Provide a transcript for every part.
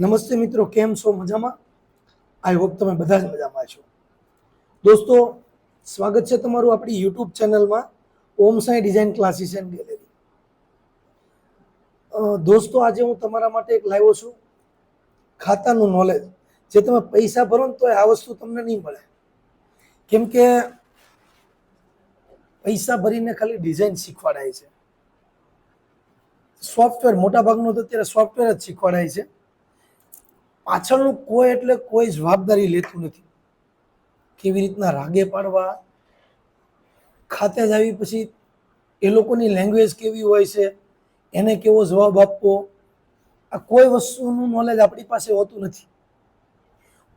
નમસ્તે મિત્રો, કેમ છો? મજામાં? આઈ હોપ તમે બધા જ મજામાં છો. દોસ્તો, સ્વાગત છે તમારું આપણી યુટ્યુબ ચેનલમાં, Om Sai design classes and gallery દોસ્તો, આજે હું તમારા માટે એક લાવ્યો છું. ખાતાનું નોલેજ જે તમે પૈસા ભરો ને તો આ વસ્તુ તમને નહીં મળે. કેમ કે પૈસા ભરીને ખાલી ડિઝાઇન શીખવાડાય છે. સોફ્ટવેર મોટાભાગનું તો અત્યારે સોફ્ટવેર જ શીખવાડાય છે. પાછળનું કોઈ એટલે કોઈ જવાબદારી લેતું નથી. કેવી રીતના રાગે પાડવા, ખાતે જ આવી પછી એ લોકોની લેંગ્વેજ કેવી હોય છે, એને કેવો જવાબ આપવો, આ કોઈ વસ્તુનું નોલેજ આપણી પાસે હોતું નથી.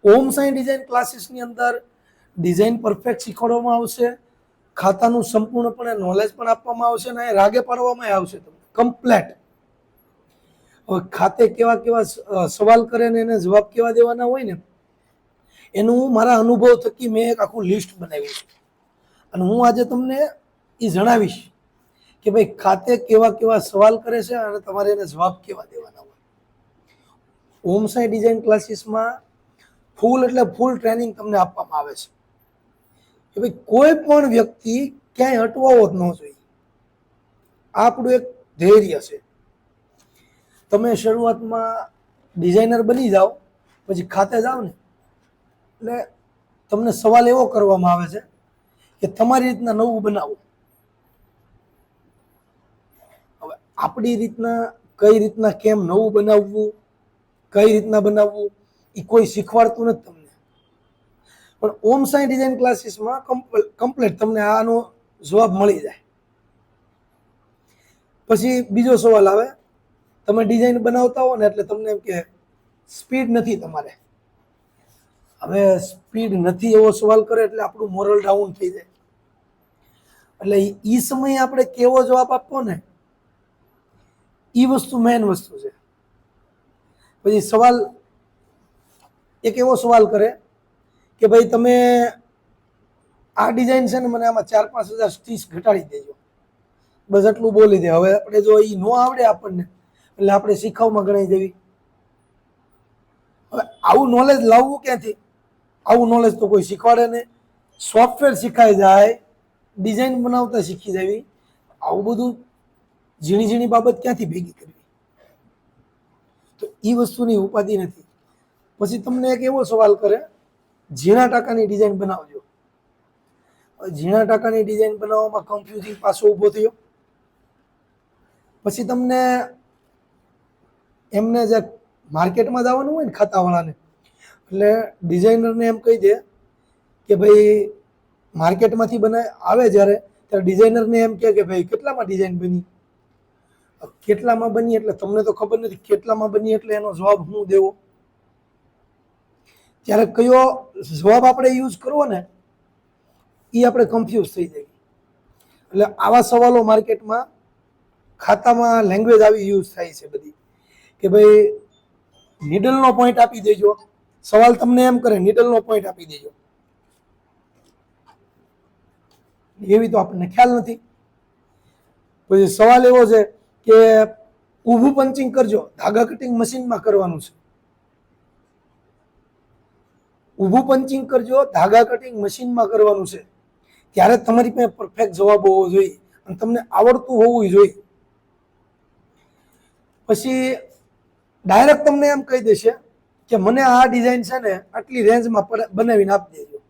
ઓમ સાઈ ડિઝાઇન ક્લાસીસની અંદર ડિઝાઇન પરફેક્ટ શીખવાડવામાં આવશે, ખાતાનું સંપૂર્ણપણે નોલેજ પણ આપવામાં આવશે અને રાગે પાડવામાં આવશે તમને. કમ્પ્લેટ ખાતે કેવા કેવા સવાલ કરે ને એને જવાબ કેવા દેવાના હોય ને, એનું મારા અનુભવ થકી મેં એક આખું લિસ્ટ બનાવ્યું છે. અને હું આજે તમને એ જણાવીશ કે ભાઈ ખાતે કેવા કેવા સવાલ કરે છે અને તમારે એને જવાબ કેવા દેવાના હોય. હોમ સાઈ ડિઝાઇન ક્લાસીસમાં ફૂલ એટલે ફૂલ ટ્રેનિંગ તમને આપવામાં આવે છે. કે ભાઈ કોઈ પણ વ્યક્તિ ક્યાંય અટવાવો જ ન જોઈએ. આપણું એક ધૈર્ય છે. તમે શરૂઆતમાં ડિઝાઇનર બની જાઓ, પછી ખાતે જાઓ ને, એટલે તમને સવાલ એવો કરવામાં આવે છે કે તમારી રીતના નવું બનાવો. હવે આપણી રીતના કઈ રીતના કેમ નવું બનાવવું, કઈ રીતના બનાવવું, એ કોઈ શીખવાડતું નથી તમને. પણ ઓમ સાઈ ડિઝાઇન ક્લાસીસમાં કમ્પ્લીટ તમને આનો જવાબ મળી જાય. પછી બીજો સવાલ આવે તમે ડિઝાઇન બનાવતા હો ને એટલે તમને એમ કે સ્પીડ નથી તમારે. હવે સ્પીડ નથી એવો સવાલ કરે એટલે આપણું મોરલ ડાઉન થઈ જાય. એટલે એ સમયે આપણે કેવો જવાબ આપવો ને? એ વસ્તુ મેઇન વસ્તુ છે. પછી સવાલ એક એવો સવાલ કરે કે ભાઈ તમે આ ડિઝાઇન છે ને મને આમાં ચાર પાંચ હજાર સ્ટીચ ઘટાડી દેજો. બસ એટલું બોલી દે. હવે આપણે જો એ ન આવડે આપણને એટલે આપણે શીખવમાં ગણાઈ દેવી હવે આવું નોલેજ લાવવું ક્યાંથી? આવું નોલેજ તો કોઈ શીખવાડે નહીં. સોફ્ટવેર શીખાઈ જાય ડિઝાઇન બનાવતા શીખી જવી આવું બધું ઝીણી ઝીણી બાબત ક્યાંથી ભેગી કરવી? તો એ વસ્તુની ઉપાધિ નથી. પછી તમને એક એવો સવાલ કરે, ઝીણા ટાકાની ડિઝાઇન બનાવજો. ઝીણા ટાકાની ડિઝાઇન બનાવવામાં કન્ફ્યુઝિંગ પાસો ઊભો થયો. પછી તમને એમને જે માર્કેટમાં જવાનું હોય ને ખાતાવાળાને, એટલે ડિઝાઇનરને એમ કહી દે કે ભાઈ માર્કેટમાંથી બનાય, આવે જ્યારે, ત્યારે ડિઝાઇનરને એમ કહે કે ભાઈ કેટલામાં ડિઝાઇન બની? કેટલામાં બની એટલે તમને તો ખબર નથી કેટલામાં બની એટલે એનો જવાબ હું દેવો? ત્યારે કયો જવાબ આપણે યુઝ કરવો ને એ આપણે કન્ફ્યુઝ થઈ જાય એટલે આવા સવાલો માર્કેટમાં ખાતામાં લેંગ્વેજ આવી યુઝ થાય છે બધી. કે ભાઈ નીડલનો પોઈન્ટ આપી દેજો. સવાલ તમને એમ કરે નીડલનો પોઈન્ટ આપી દેજો. એવી તો આપણને ખ્યાલ નથી. પછી સવાલ એવો છે કે ઊભું પંચિંગ કરજો, ધાગા કટિંગ મશીનમાં કરવાનું છે. ઊભું પંચિંગ કરજો, ધાગા કટિંગ મશીનમાં કરવાનું છે. ત્યારે તમારી પાસે પરફેક્ટ જવાબ હોવો જોઈએ અને તમને આવડતું હોવું જોઈએ. પછી ડાયરેક્ટ તમને એમ કહી દેશે કે મને આ ડિઝાઇન છે ને આટલી રેન્જમાં બનાવીને આપી દેજો.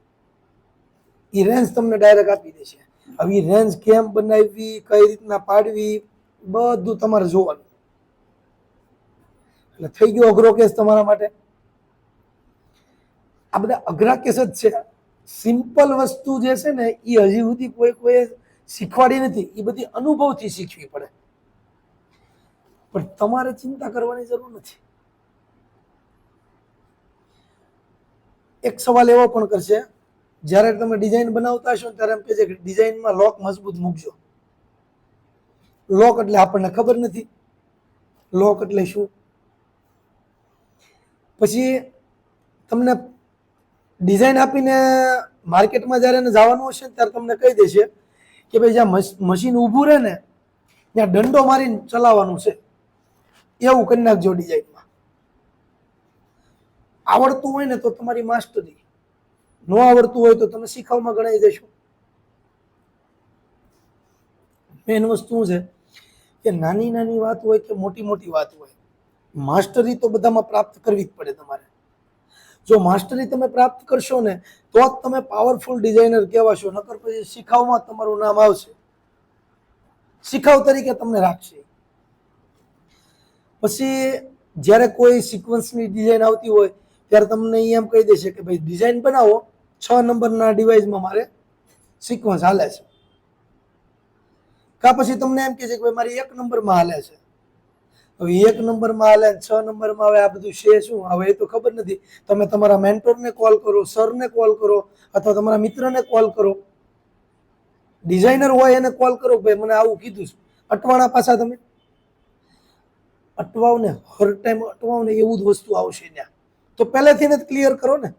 એ રેન્જ તમને ડાયરેક્ટ આપી દેશે. હવે રેન્જ કેમ બનાવવી કઈ રીતના પાડવી, બધું તમારે જોવાનું. એટલે થઈ ગયો અઘરો કેસ તમારા માટે. આ બધા અઘરા કેસ જ છે. સિમ્પલ વસ્તુ જે છે ને એ હજી સુધી કોઈ કોઈ શીખવાડી નથી. એ બધી અનુભવથી શીખવી પડે. પણ તમારે ચિંતા કરવાની જરૂર નથી. એક સવાલ એવો પણ કરશે, જ્યારે તમે ડિઝાઇન બનાવતા હશો ત્યારે એમ કહે છે કે ડિઝાઇનમાં લોક મજબૂત મૂકજો. લોક એટલે આપણને ખબર નથી. લોક એટલે શું? પછી તમને ડિઝાઇન આપીને માર્કેટમાં જ્યારે એને જવાનું હશે ત્યારે તમને કહી દેશે કે ભાઈ જ્યાં મશીન ઊભું રહે ને, ત્યાં દંડો મારીને ચલાવવાનું છે. એવું કરી નાખજો ડિઝાઇનમાં આવડતું હોય ને તો તમારી માસ્ટરી. ન આવડતું હોય તો તમે શીખવામાં ગણાઈ જશો. મેન વસ્તુ છે? કે નાની નાની વાત હોય કે મોટી મોટી વાત હોય, માસ્ટરી તો બધામાં પ્રાપ્ત કરવી જ પડે તમારે. જો માસ્ટરી તમે પ્રાપ્ત કરશો ને, તો જ તમે પાવરફુલ ડિઝાઇનર કહેવાશો, નકર પછી શીખાવમાં તમારું નામ આવશે. શીખાવ તરીકે તમને રાખશે. પછી જ્યારે કોઈ સિક્વન્સની ડિઝાઇન આવતી હોય, ત્યારે તમને એમ કહી દેશે કે ભાઈ ડિઝાઇન બનાવો, છ નંબરના ડિવાઇસમાં મારે સિક્વન્સ હાલે છે. કા પછી તમને એમ કહે છે કે ભાઈ મારી એક નંબરમાં હાલે છે. હવે એક નંબરમાં હાલે છ નંબરમાં હવે આ બધું છે શું? હવે એ તો ખબર નથી. તમે તમારા મેન્ટોરને કોલ કરો સરને કોલ કરો, અથવા તમારા મિત્રને કોલ કરો. ડિઝાઇનર હોય એને કોલ કરો ભાઈ મને આવું કીધું છે. અટવાણા પાછા તમે અટવાવ ને હર ટાઈમ અટવાવ ને એવું જ વસ્તુ આવશે ત્યાં. તો પહેલેથી જ ક્લિયર કરો ને.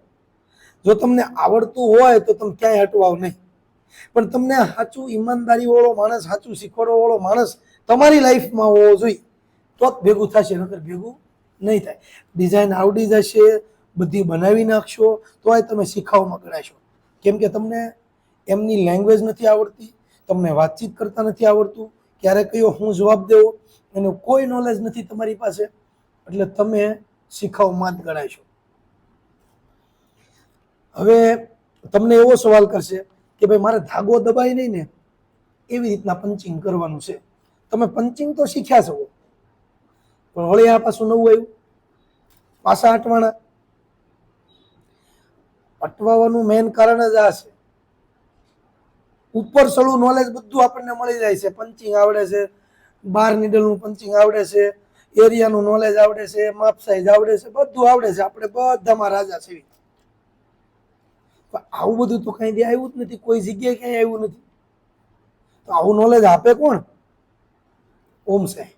જો તમને આવડતું હોય તો તમે ક્યાંય અટવાવ નહીં. પણ તમને સાચું ઈમાનદારી વાળો માણસ, સાચું શીખવાડો વાળો માણસ તમારી લાઈફમાં હોવો જોઈએ. તો જ ભેગું થશે, નકર ભેગું નહીં થાય. ડિઝાઇન આવડી જશે, બધી બનાવી નાખશો, તોય તમે શીખાવમાં ગણાશો. કેમ કે તમને એમની લેંગ્વેજ નથી આવડતી, તમને વાતચીત કરતા નથી આવડતું ક્યારે કયો હું જવાબ દેવો એનું કોઈ નોલેજ નથી તમારી પાસે, એટલે તમે શીખાવમાં જ ગણાશો હવે તમને એવો સવાલ કરશે કે ભાઈ મારે ધાગો દબાય નહીં ને, એવી રીતના પંચિંગ કરવાનું છે. તમે પંચિંગ તો શીખ્યા છો પણ વળી આ પાછું નવું આવ્યું. પાછા અટવાણા અટવાવાનું મેઇન કારણ જ આ છે. ઉપર સળું નોલેજ બધું આપણને મળી જાય છે. પંચિંગ આવડે છે. બાર નીડલનું પંચિંગ આવડે છે. એરિયાનું નોલેજ આવડે છે. માપ સાઈઝ આવડે છે. બધું આવડે છે. આપણે બધામાં રાજા છે આવું બધું તો કઈ દે આવ્યું જ નથી. કોઈ જગ્યાએ ક્યાંય આવ્યું નથી. તો આવું નોલેજ આપે કોણ? ઓમ સાહેબ.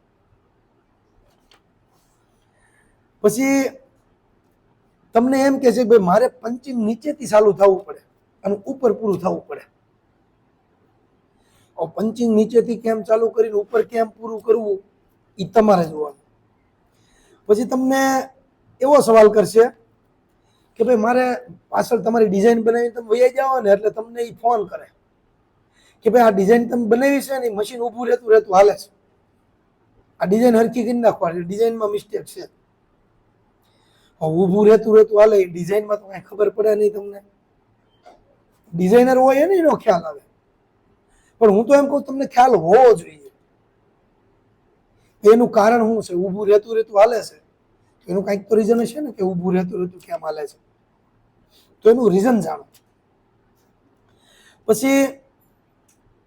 પછી તમને એમ કે છે ભાઈ મારે પંચિંગ નીચેથી ચાલુ થવું પડે અને ઉપર પૂરું થવું પડે. પંચિંગ નીચેથી કેમ ચાલુ કરીને ઉપર કેમ પૂરું કરવું એ તમારે જોવાનું. પછી તમને એવો સવાલ કરશે કે ભાઈ, મારે પાછળ તમારી ડિઝાઇન બનાવી તમે વૈયા જાઓ ને એટલે તમને એ ફોન કરે. કે ભાઈ, આ ડિઝાઇન તમે બનાવી છે ને મશીન ઊભું રહેતું રહેતું હાલે છે. આ ડિઝાઇન હરખી કરી નાખવાની, ડિઝાઇનમાં મિસ્ટેક છે. ઊભું રહેતું રહેતું હાલે ડિઝાઇનમાં તો કાંઈ ખબર પડે નહીં તમને. ડિઝાઇનર હોય એને એનો ખ્યાલ આવે. પણ હું તો એમ કહું તમને ખ્યાલ હોવો જોઈએ. એનું કારણ શું છે? ઊભું રહેતું રહેતું હાલે છે? એનું કાંઈક તો રીઝન હશે ને કે ઊભું રહેતું રહેતું કેમ હાલે છે? તો એનું રીઝન જાણો. પછી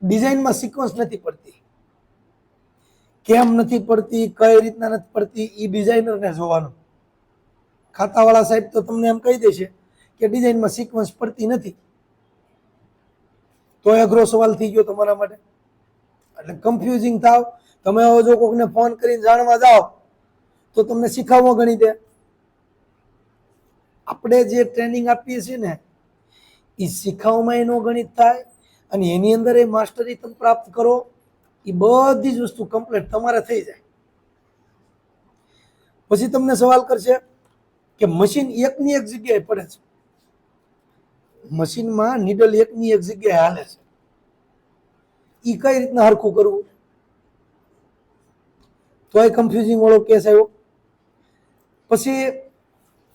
ડિઝાઇનમાં સિક્વન્સ નથી પડતી. કેમ નથી પડતી? કઈ રીતના નથી પડતી? એ ડિઝાઇનરને જોવાનું. ખાતાવાળા સાહેબ તો તમને એમ કહી દેશે કે ડિઝાઇનમાં સિક્વન્સ પડતી નથી. તો અઘરો સવાલ થઈ ગયો તમારા માટે. એટલે કન્ફ્યુઝિંગ થાવ. તમે હવે જો કોકને ફોન કરીને જાણવા જાઓ, તો તમને શીખવવા ગણી દે. આપણે જે ટ્રેનિંગ આપીએ છીએ ને એ શીખવવામાં એનો ગણિત થાય અને એની અંદર એ માસ્ટરી તમે પ્રાપ્ત કરો એ બધી જ વસ્તુ કમ્પ્લીટ તમારે થઈ જાય. પછી તમને સવાલ કરશે કે મશીન એકની એક જગ્યાએ પડે છે. મશીનમાં નીડલ એકની એક જગ્યાએ હાલે છે. એ કઈ રીતના હરખું કરવું? તો એ કન્ફ્યુઝિંગ વાળો કેસ આવ્યો. પછી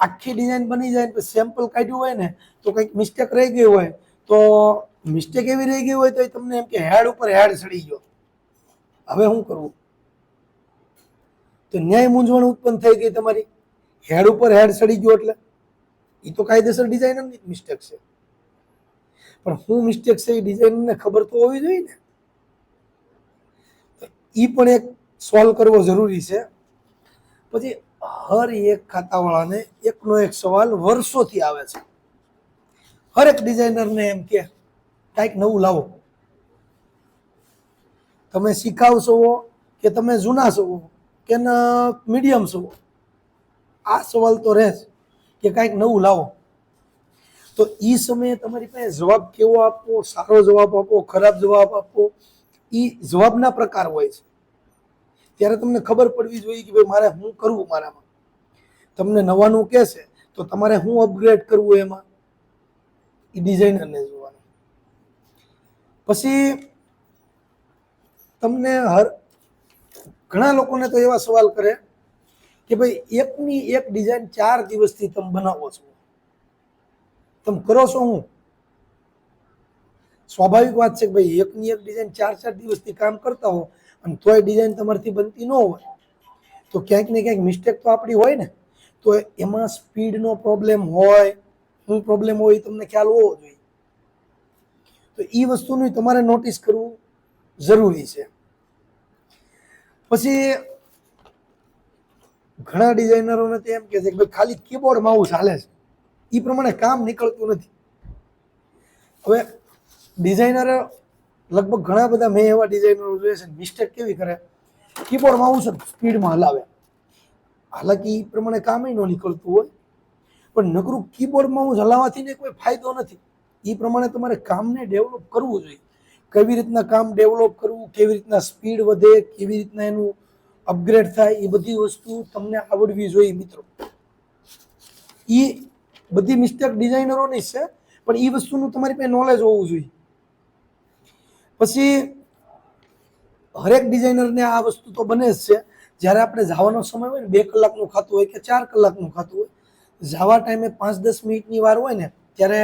આખી ડિઝાઇન બની જાય સેમ્પલ કાઢ્યું હોય ને, તો કંઈક મિસ્ટેક રહી ગઈ હોય, તો મિસ્ટેક એવી રહી ગઈ હોય તો તમને એમ કે હેડ ઉપર હેડ સડી ગયો. હવે શું કરવું તો ન્યાય મૂંઝવણ ઉત્પન્ન થઈ ગઈ તમારી. હેડ ઉપર હેડ સડી ગયો એટલે. એ તો કાયદેસર ડિઝાઇનરની મિસ્ટેક છે. પણ શું મિસ્ટેક છે એ ડિઝાઇનને ખબર તો હોવી જોઈએ ને. એ પણ એક સોલ્વ કરવો જરૂરી છે. પછી હર એક ખાતાવાળાને એકનો એક સવાલ વર્ષોથી આવે છે. હરેક ડિઝાઇનરને એમ કે, કાંઈક નવું લાવો. તમે શીખાવશો કે તમે જૂના છો કે મીડિયમ છો આ સવાલ તો રહે જ કે કાંઈક નવું લાવો. તો એ સમયે તમારી પાસે જવાબ કેવો આપવો, સારો જવાબ આપો ખરાબ જવાબ આપવો એ જવાબના પ્રકાર હોય છે. ત્યારે તમને ખબર પડવી જોઈએ કે ભાઈ મારે શું કરવું મારામાં? તમને નવાનું કહેશે તો તમારે શું અપગ્રેડ કરવું એમાં? એ ડિઝાઇનરને જોવાનું. પછી તમને હર, ઘણા લોકોને તો એવા સવાલ કરે કે ભાઈ એકની એક ડિઝાઇન ચાર દિવસથી તમે બનાવો છો. તમે કરો છો હું? સ્વાભાવિક વાત છે કે ભાઈ એકની એક ડિઝાઇન ચાર ચાર દિવસથી કામ કરતા હો અને તોય ડિઝાઇન તમારાથી બનતી ન હોય. તો ક્યાંક ને ક્યાંક મિસ્ટેક તો આપણી હોય ને. તો એમાં સ્પીડનો પ્રોબ્લેમ હોય, શું પ્રોબ્લેમ હોય એ તમને ખ્યાલ હોવો જોઈએ. તો એ વસ્તુનું તમારે નોટિસ કરવું જરૂરી છે. પછી ઘણા ડિઝાઇનરોને તો એમ કહે છે કે ભાઈ ખાલી કીબોર્ડ માઉસ હાલે છે. એ પ્રમાણે કામ નીકળતું નથી. હવે ડિઝાઇનર લગભગ ઘણા બધા મેં એવા ડિઝાઇનરો જોઈએ છે મિસ્ટેક કેવી કરે? કીબોર્ડ માઉસ સ્પીડમાં હલાવે. હાલાકી એ પ્રમાણે કામ ન નીકળતું હોય. પણ નકરું કીબોર્ડ માઉસ હલાવવાથી કોઈ ફાયદો નથી. એ પ્રમાણે તમારે કામને ડેવલપ કરવું જોઈએ. કેવી રીતના કામ ડેવલપ કરવું, કેવી રીતના સ્પીડ વધે, કેવી રીતના એનું અપગ્રેડ થાય એ બધી વસ્તુ તમને આવડવી જોઈએ મિત્રો. એ બધી મિસ્ટેક ડિઝાઇનરોની છે, પણ એ વસ્તુનું તમારી પાસે નોલેજ હોવું જોઈએ. પછી હરેક ડિઝાઇનરને આ વસ્તુ તો બને જ છે. જ્યારે આપણે જવાનો સમય હોય ને, બે કલાકનું ખાતું હોય કે ચાર કલાકનું ખાતું હોય, જવા ટાઈમે પાંચ દસ મિનિટની વાર હોય ને, ત્યારે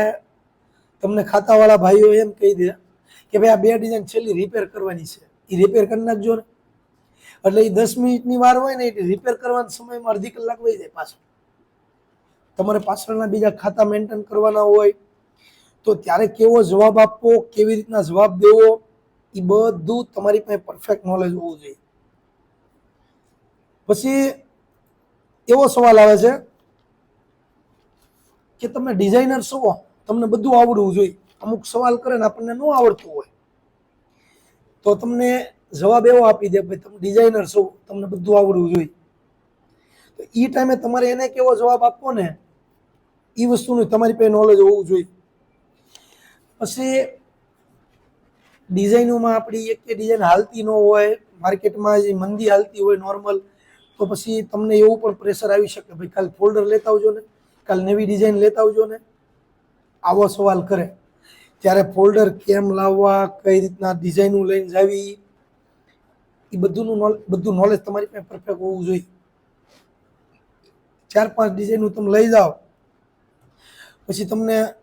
તમને ખાતાવાળા ભાઈઓ એમ કહી દે કે ભાઈ આ બે ડિઝાઇન છેલ્લી રિપેર કરવાની છે. એ રિપેર કરી નાખજો ને. એટલે એ દસ મિનિટની વાર હોય ને એ રિપેર કરવાના સમયમાં અડધી કલાક વહી જાય પાછળ તમારે પાછળના બીજા ખાતા મેન્ટેન કરવાના હોય, તો ત્યારે કેવો જવાબ આપવો, કેવી રીતના જવાબ દેવો એ બધું તમારી પાસે પરફેક્ટ નોલેજ હોવું જોઈએ. પછી એવો સવાલ આવે છે કે તમે ડિઝાઇનર છો, તમને બધું આવડવું જોઈએ. અમુક સવાલ કરે ને આપણને ન આવડતું હોય. તો તમને જવાબ એવો આપી દે ભાઈ તમે ડિઝાઇનર છો, તમને બધું આવડવું જોઈએ. તો એ ટાઈમે તમારે એને કેવો જવાબ આપવો ને એ વસ્તુનું તમારી પાસે નોલેજ હોવું જોઈએ. પછી ડિઝાઇનોમાં આપણી એક કે ડિઝાઇન હાલતી ન હોય, માર્કેટમાં જે મંદી હાલતી હોય નોર્મલ તો પછી તમને એવું પણ પ્રેશર આવી શકે ભાઈ કાલ ફોલ્ડર લેતા આવજો ને, કાલ નવી ડિઝાઇન લેતા આવજો ને. આવો સવાલ કરે. ત્યારે ફોલ્ડર કેમ લાવવા, કઈ રીતના ડિઝાઇનો લઈને જાવી એ બધુંનું બધું નોલેજ તમારી પાસે પરફેક્ટ હોવું જોઈએ. ચાર પાંચ ડિઝાઇનો તમે લઈ જાઓ. પછી તમને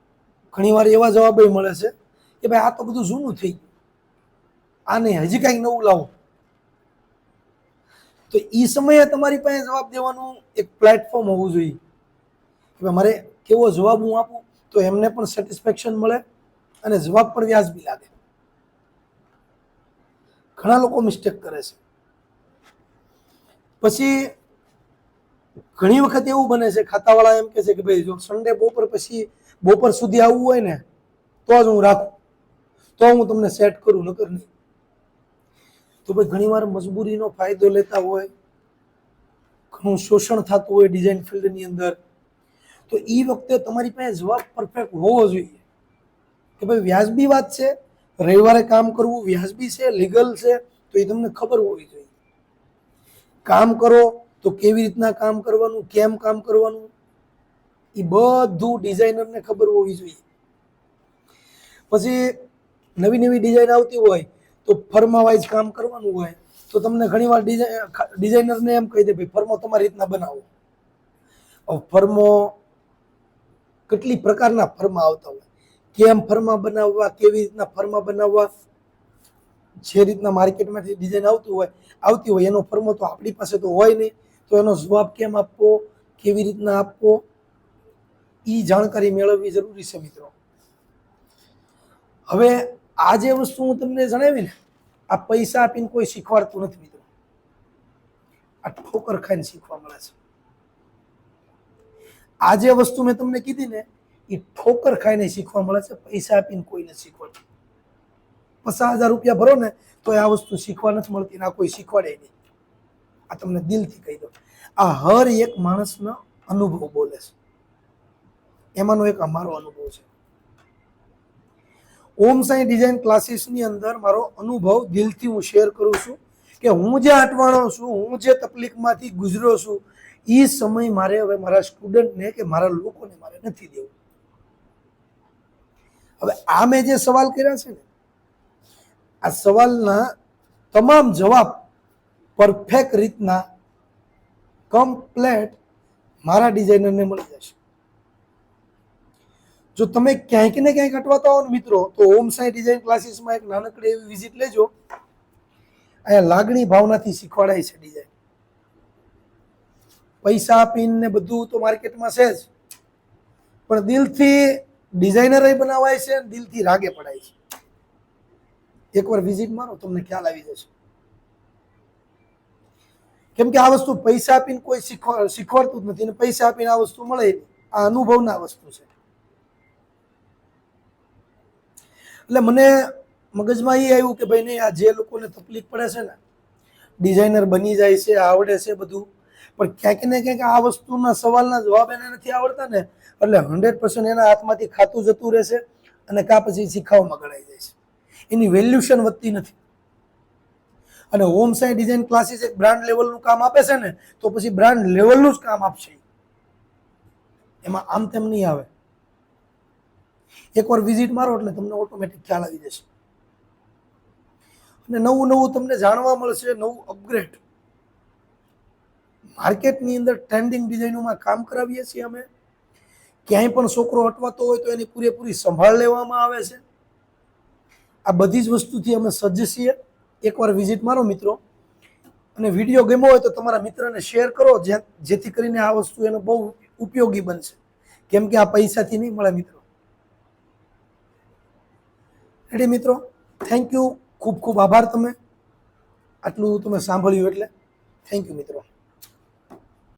ઘણીવાર એવા જવાબ મળે છે કે ભાઈ આ તો બધું જૂનું થઈ ગયું. આ નહીં હજી કાંઈક નવું લાવો. તો એ સમયે તમારી પાસે જવાબ દેવાનું એક પ્લેટફોર્મ હોવું જોઈએ. કે મારે કેવો જવાબ હું આપું તો એમને પણ સેટિસ્ફેક્શન મળે અને જવાબ પણ વ્યાજબી લાગે. ઘણા લોકો મિસ્ટેક કરે છે. પછી ઘણી વખત એવું બને છે, ખાતાવાળા એમ કહે છે કે ભાઈ જો સન્ડે બપોર પછી બપોર સુધી આવવું હોય ને, તો જ હું રાખું. તો હું તમને સેટ કરું, નકર નહીં. તો ભાઈ ઘણીવાર મજબૂરીનો ફાયદો લેતા હોય, ઘણું શોષણ થતું હોય ડિઝાઇન ફિલ્ડની અંદર. તો એ વખતે તમારી પાસે જવાબ પરફેક્ટ હોવો જોઈએ. કે ભાઈ વ્યાજબી વાત છે, રવિવારે કામ કરવું વ્યાજબી છે લીગલ છે, તો એ તમને ખબર હોવી જોઈએ. કામ કરો તો કેવી રીતના કામ કરવાનું, કેમ કામ કરવાનું? એ બધું ડિઝાઇનરને ખબર હોવી જોઈએ. પછી નવી નવી ડિઝાઇન આવતી હોય તો ફર્મા વાઇઝ કામ કરવાનું હોય તો તમને ઘણીવાર ડિઝાઇન ડિઝાઇનરને એમ કહી દે, ભાઈ, ફર્મો તમારી રીતના બનાવો. ફર્મો કેટલી પ્રકારના ફર્મા આવતા હોય? કેમ ફર્મા બનાવવા, કેવી રીતના ફર્મા બનાવવા? જે રીતના માર્કેટમાંથી ડિઝાઇન આવતી હોય આવતી હોય, એનો ફર્મો તો આપણી પાસે તો હોય નહીં. તો એનો જવાબ કેમ આપવો? કેવી રીતના આપવો? એ જાણકારી મેળવવી જરૂરી છે મિત્રો. હવે આ જે વસ્તુ હું તમને જણાવી ને, આ પૈસા આપીને કોઈ શીખવાડતું નથી મિત્રો. આ ઠોકર ખાઈને શીખવા મળે છે. આ જે વસ્તુ મેં તમને કીધી ને એ ઠોકર ખાઈને શીખવા મળે છે, પૈસા આપીને કોઈ નથી શીખવાડતું. પચાસ હજાર રૂપિયા ભરો ને તો આ વસ્તુ શીખવા નથી મળતી ના કોઈ શીખવાડે નહીં. આ તમને દિલથી કહી દો આ હર એક માણસનો અનુભવ બોલે છે. એમાંનો એક અમારો અનુભવ છે. ઓમ સાઈ ડિઝાઇન ક્લાસીસની અંદર મારો અનુભવ દિલથી હું શેર કરું છું કે હું જે અટવાણો છું, હું જે તકલીફમાંથી ગુજરો છું એ સમય મારે હવે મારા સ્ટુડન્ટને કે મારા લોકોને મારે નથી દેવું. હવે આ મેં જે સવાલ કર્યા છે ને, આ સવાલના તમામ જવાબ પરફેક્ટ રીતના કમ્પ્લેટ મારા ડિઝાઇનરને મળી જશે. જો તમે ક્યાંક ને ક્યાંક અટવાતા હો ને મિત્રો, તો ઓમ સાઈ ડિઝાઇન ક્લાસીસમાં એક નાનકડી એવી વિઝિટ લેજો. અહીંયા લાગણી ભાવનાથી શીખવાડાય છે ડિઝાઇન પૈસા આપીને બધું તો માર્કેટમાં છે જ. પણ દિલથી ડિઝાઇનર બનાવાય છે દિલથી રાગે પડાય છે. એકવાર વિઝિટ મારો, તમને ખ્યાલ આવી જશે. કેમ કે આ વસ્તુ પૈસા આપીને કોઈ શીખવા, શીખવાડતું જ નથી અને પૈસા આપીને આ વસ્તુ મળે, આ અનુભવના વસ્તુ છે. એટલે મને મગજમાં એ આવ્યું કે ભાઈ નહીં, આ જે લોકોને તકલીફ પડે છે ને, ડિઝાઇનર બની જાય છે, આવડે છે બધું, પણ ક્યાંક ને ક્યાંક આ વસ્તુના સવાલના જવાબ એને નથી આવડતા ને, એટલે હંડ્રેડ પર્સન્ટ એના હાથમાંથી ખાતું જતું રહેશે અને કા પછી શીખાવવામાં ગણાઈ જાય છે. એની વેલ્યુશન વધતી નથી. અને હોમ સાઈ ડિઝાઇન ક્લાસીસ એક બ્રાન્ડ લેવલનું કામ આપે છે ને, તો પછી બ્રાન્ડ લેવલનું જ કામ આપશે. એમાં આમ તેમ નહીં આવે. એકવાર વિઝિટ મારો એટલે તમને ઓટોમેટિક ખ્યાલ આવી જશે. અને નવું નવું તમને જાણવા મળશે, નવું અપગ્રેડ માર્કેટની અંદર ટ્રેન્ડિંગ ડિઝાઇનોમાં કામ કરાવીએ છીએ અમે. ક્યાંય પણ છોકરો અટવાતો હોય તો એની પૂરેપૂરી સંભાળ લેવામાં આવે છે. આ બધી જ વસ્તુથી અમે સજ્જ છીએ. એકવાર વિઝિટ મારો મિત્રો. અને વીડિયો ગમ્યો હોય તો તમારા મિત્રને શેર કરો જેથી કરીને આ વસ્તુ એનો બહુ ઉપયોગી બનશે. કેમ કે આ પૈસાથી નહીં મળે મિત્રો. રેડી મિત્રો? થેન્ક યુ ખૂબ ખૂબ આભાર તમે. આટલું તમે સાંભળ્યું એટલે. થેન્ક યુ મિત્રો.